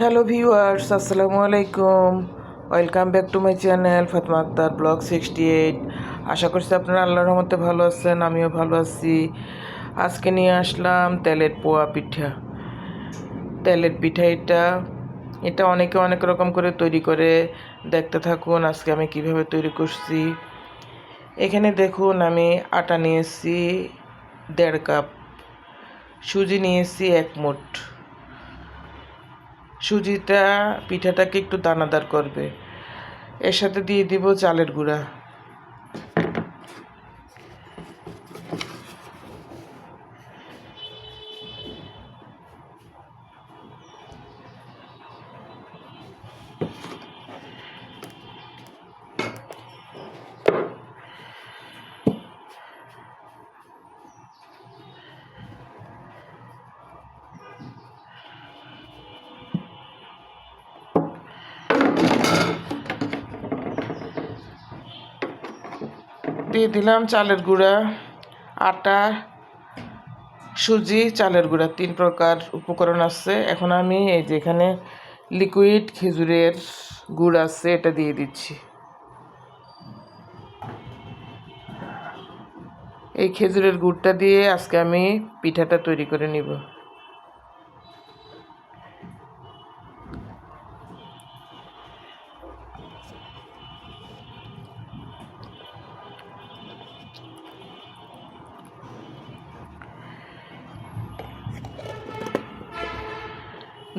Hello viewers আসসালামু আলাইকুম। Welcome back to my channel Fatma Akter blog sixty eight আশা করছি আপনারা আল্লাহর রহমতে ভালো আছেন, আমিও ভালো আছি। আজকে নিয়ে আসলাম তেলের পোয়া পিঠা। তেলের পিঠা এটা। এটা অনেকে অনেক রকম করে তৈরি করে। দেখতে থাকুন আজকে আমি কীভাবে তৈরি করছি। এখানে দেখুন আমি আটা নিয়েছি, দেড় কাপ। সুজি নিয়েছি, এক মুঠ। সুজিটা পিঠাটাকে একটু দানাদার করবে। এর সাথে দিয়ে দিব চালের গুঁড়া। দিয়ে দিলাম চালের গুঁড়া, আটা, সুজি, চালের গুঁড়া। তিন প্রকার উপকরণ আছে। এখন আমি এই যে এখানে লিকুইড খেজুরের গুড় আছে, এটা দিয়ে দিচ্ছি। এই খেজুরের গুড়টা দিয়ে আজকে আমি পিঠাটা তৈরি করে নিব।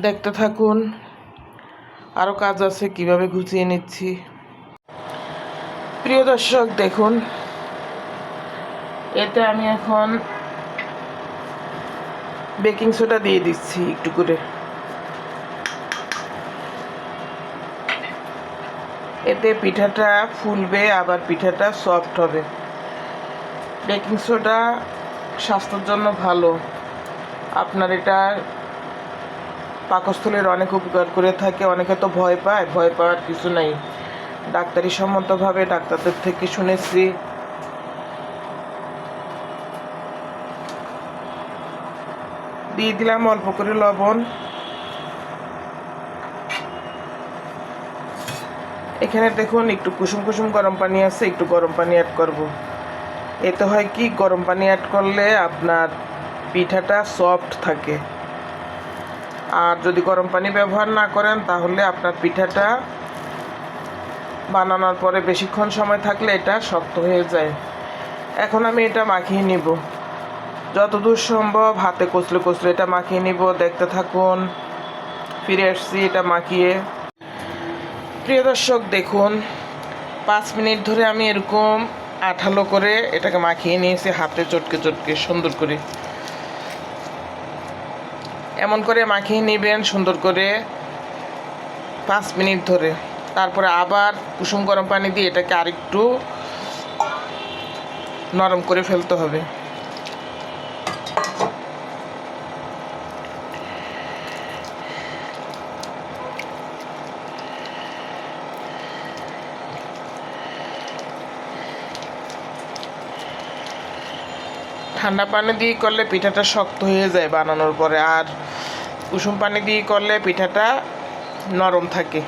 দেখতে থাকুন আরও কাজ আছে, কীভাবে গুছিয়ে নিচ্ছি। প্রিয় দর্শক, দেখুন, এতে আমি এখন বেকিং সোডা দিয়ে দিচ্ছি একটু করে। এতে পিঠাটা ফুলবে, আবার পিঠাটা সফট হবে। বেকিং সোডা স্বাস্থ্যের জন্য ভালো। আপনার এটা পাকস্থলের অনেক উপকার করে থাকে, অনেকে তো ভয় পায়, ভয় পাওয়ার কিছু নাই। ডাক্তারি সম্মতভাবে ডাক্তারদের থেকে শুনেছি। দিয়ে দিলাম অল্প করে লবণ। এখানে দেখুন, একটু কুসুম কুসুম গরম পানি আছে, একটু গরম পানি অ্যাড করব। এতে হয় কি, গরম পানি অ্যাড করলে আপনার পিঠাটা সফট থাকে। আর যদি গরম পানি ব্যবহার না করেন, তাহলে আপনার পিঠাটা বানানোর পরে বেশিক্ষণ সময় থাকলে এটা শক্ত হয়ে যায়। এখন আমি এটা মাখিয়ে নিব। যতদূর সম্ভব হাতে কচলে কচলে এটা মাখিয়ে নিব। দেখতে থাকুন, ফিরে আসছি এটা মাখিয়ে। প্রিয় দর্শক, দেখুন, পাঁচ মিনিট ধরে আমি এরকম আঠালো করে এটাকে মাখিয়ে নিয়েছি হাতে চটকে চটকে সুন্দর করে। এমন করে মাখিয়ে নেবেন সুন্দর করে পাঁচ মিনিট ধরে। তারপরে আবার কুসুম গরম পানি দিয়ে এটাকে আরেকটু নরম করে ফেলতে হবে। ঠান্ডা পানি দিয়ে করলে পিঠাটা শক্ত হয়ে যায় বানানোর পরে, আর কুসুম পানি দিয়ে করলে পিঠাটা নরম থাকে।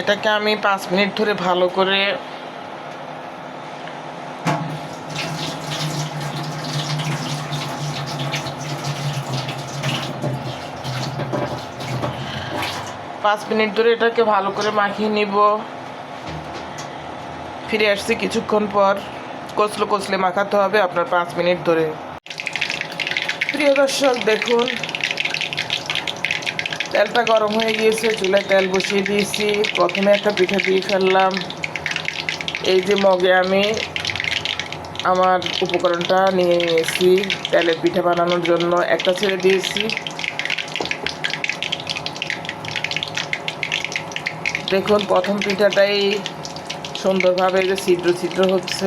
এটাকে আমি পাঁচ মিনিট ধরে ভালো করে পাঁচ মিনিট ধরে এটাকে ভালো করে মাখিয়ে নিব। ফিরে আসছি কিছুক্ষণ পর। কচলো কচলে মাখাতে হবে আপনার পাঁচ মিনিট ধরে। প্রিয় দর্শক, দেখুন তেলটা গরম হয়ে গিয়েছে, চুলায় তেল বসিয়ে দিয়েছি। প্রথমে একটা পিঠা দিয়ে ফেললাম। এই যে মগে আমি আমার উপকরণটা নিয়ে নিয়েছি তেলের পিঠা বানানোর জন্য। একটা ছেড়ে দিয়েছি। দেখুন, প্রথম পিঠাটাই সুন্দরভাবে যে ছিদ্র ছিদ্র হচ্ছে।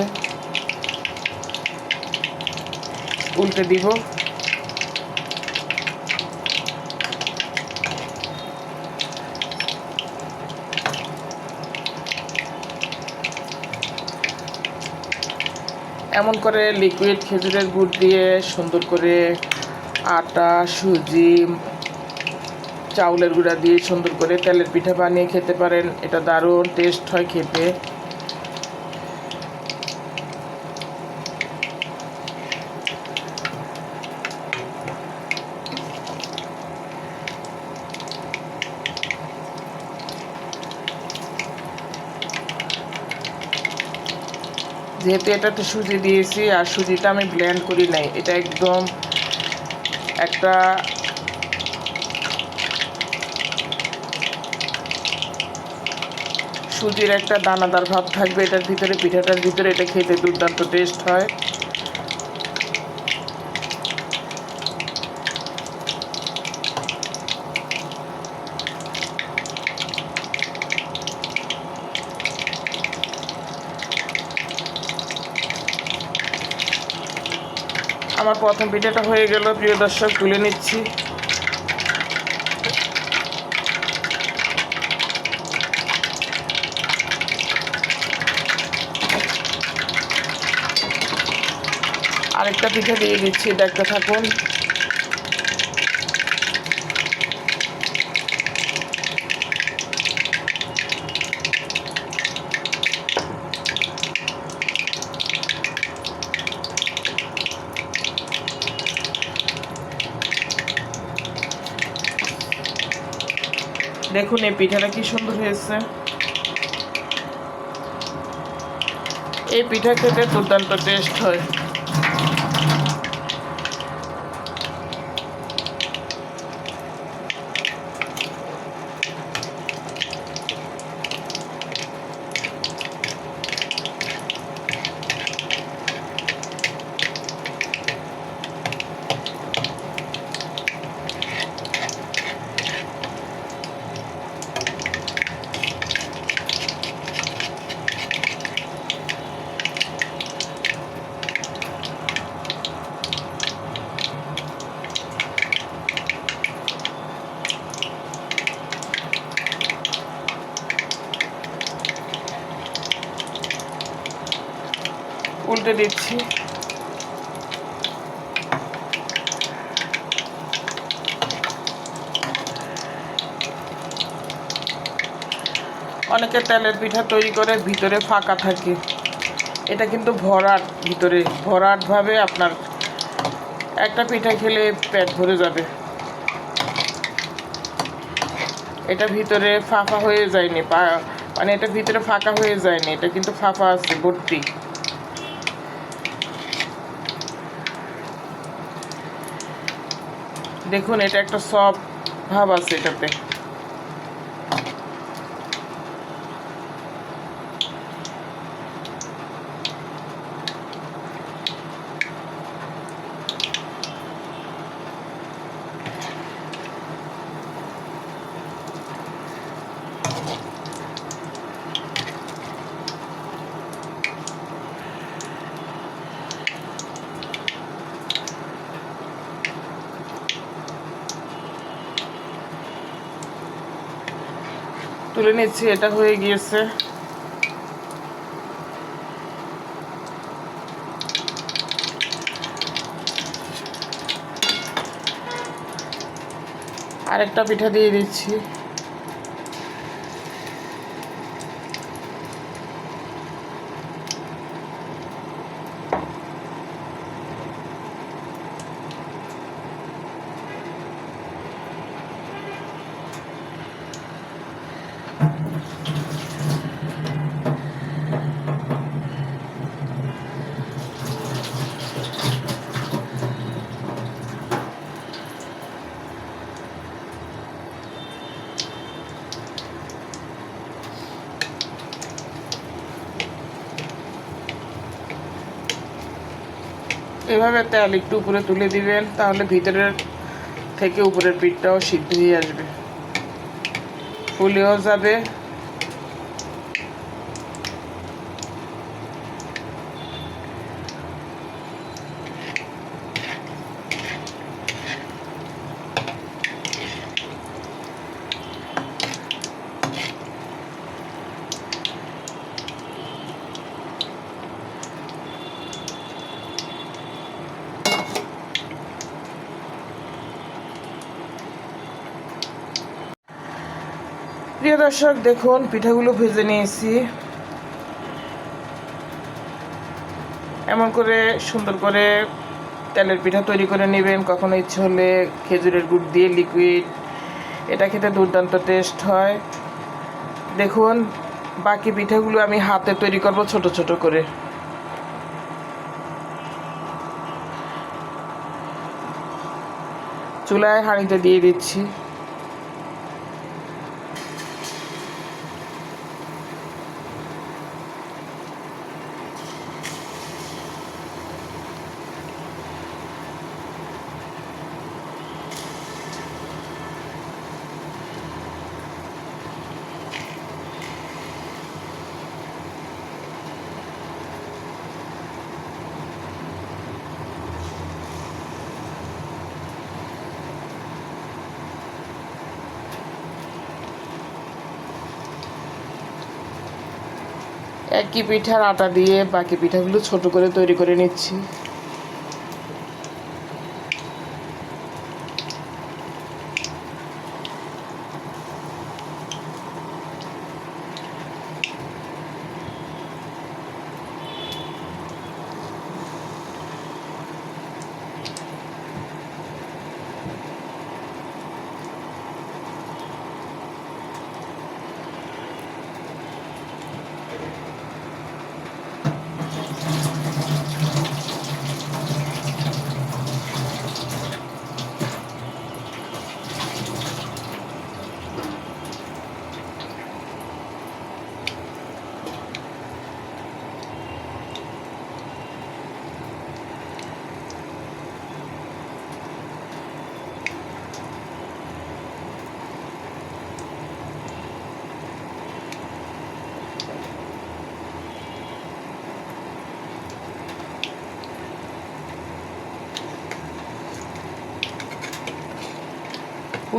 উল্টে দিব। এমন করে লিকুইড খেজুরের গুড় দিয়ে সুন্দর করে আটা, সুজি, চাউলের গুঁড়া দিয়ে সুন্দর করে তেলের পিঠা বানিয়ে খেতে পারেন। এটা দারুণ টেস্ট হয় খেতে। যেহেতু এটাতে সুজি দিয়েছি, আর সুজিটা আমি ব্ল্যান্ড করি নাই। এটা একদম একটা সুজির একটা দানাদার ভাব থাকবে। এটার ভিতরে, পিঠাটার ভিতরে এটা খেতে দুর্দান্ত টেস্ট হয় আমার প্রথম পিঠাটা হয়ে গেল প্রিয় দর্শক তুলে নিচ্ছি। আরেকটা পিঠা দিয়ে দিচ্ছি দেখতে থাকুন। দেখুন এই পিঠাটা কি সুন্দর হয়েছে। এই পিঠা খেতে দুর্দান্ত টেস্ট হয়। উল্টে দিচ্ছি। অনেকে তেলের পিঠা তৈরি করে ভিতরে ফাঁকা থাকে। এটা কিন্তু ভরাট ভিতরে, ভরাটভাবে আপনার একটা পিঠা খেলে পেট ভরে যাবে। এটা ভিতরে ফাঁকা হয়ে যায়নি মানে এটা ভিতরে ফাঁকা হয়ে যায়নি, এটা কিন্তু ফাঁকা আছে, ভর্তি। দেখুন এটা একটা সব ভাব আছে এটাতে। তুলে নিচ্ছি এটা হয়ে গিয়েছে। আরেকটা পিঠা দিয়ে দিচ্ছি। এভাবে তেল একটু উপরে তুলে দিবেন, তাহলে ভিতরের থেকে উপরের পিঠটাও সিদ্ধ হয়ে আসবে। ফুলেও যাবে। প্রিয় দর্শক, দেখুন, পিঠাগুলো ভেজে নিয়েছি। এমন করে সুন্দর করে তেলের পিঠা তৈরি করে নেবেন। কখনো ইচ্ছে হলে খেজুরের গুড় দিয়ে লিকুইড এটা খেতে দুর্দান্ত টেস্ট হয়। দেখুন, বাকি পিঠাগুলো আমি হাতে তৈরি করব ছোট ছোট করে। চুলায় হাঁড়িতে দিয়ে দিচ্ছি। একই পিঠার আটা দিয়ে বাকি পিঠাগুলো ছোট করে তৈরি করে নিচ্ছি।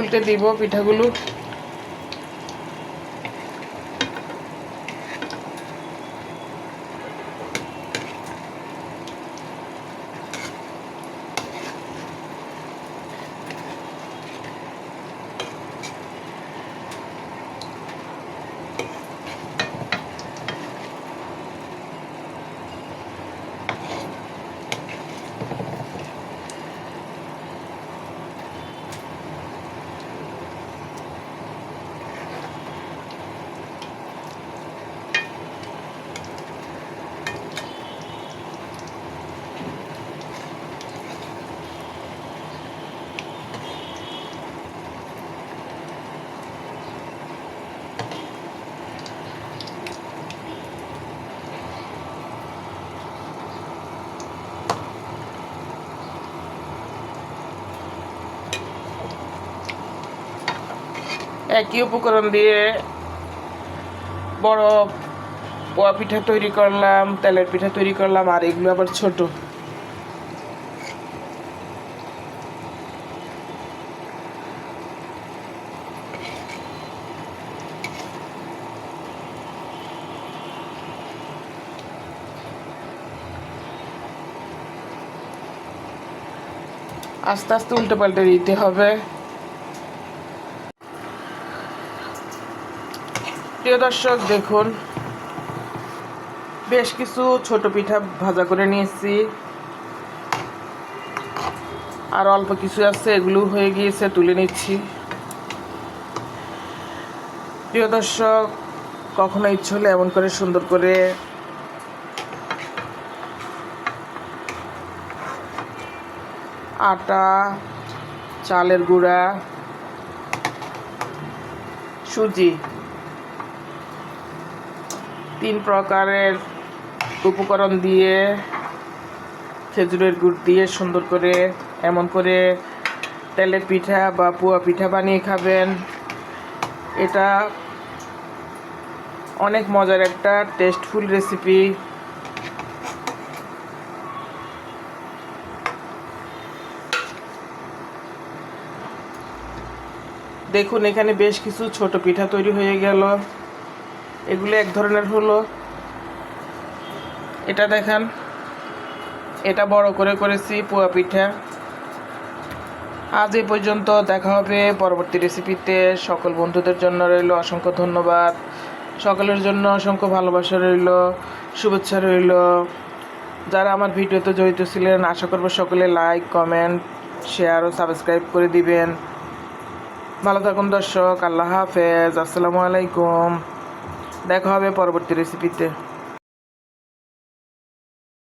উল্টে দিব পিঠাগুলো একই উপকরণ দিয়ে বড় পোয়া পিঠা তৈরি করলাম, তেলের পিঠা তৈরি করলাম, আর এগুলো আবার ছোট। আস্তে আস্তে উল্টে পাল্টে দিতে হবে। প্রিয় দর্শক, দেখুন, বেশ কিছু ছোট পিঠা ভাজা করে নিয়েছি। আর অল্প কিছু আছে এগুলো হয়ে গিয়েছে, তুলে নিচ্ছি। প্রিয় দর্শক, কখনো ইচ্ছে হলে এমন করে সুন্দর করে আটা, চালের গুঁড়া, সুজি তিন প্রকারের উপকরণ দিয়ে খেজুরের গুড় দিয়ে সুন্দর করে, এমন করে তেলের পিঠা বা পুয়া পিঠা বানিয়ে খাবেন। এটা অনেক মজার একটা টেস্টফুল রেসিপি দেখুন, এখানে বেশ কিছু ছোট পিঠা তৈরি হয়ে গেল। এগুলো এক ধরনের হলো। এটা দেখান। এটা বড় করে করেছি পোয়া পিঠা। আজ এই পর্যন্ত দেখা হবে পরবর্তী রেসিপিতে সকল বন্ধুদের জন্য রইল অসংখ্য ধন্যবাদ। সকলের জন্য অসংখ্য ভালোবাসা রইল, শুভেচ্ছা রইল। যারা আমার ভিডিওতে জড়িত ছিলেন, আশা করব সকলে লাইক কমেন্ট শেয়ার ও সাবস্ক্রাইব করে দিবেন। ভালো থাকুন দর্শক, আল্লাহ হাফেজ। আসসালামু আলাইকুম। দেখা হবে পরবর্তী রেসিপিতে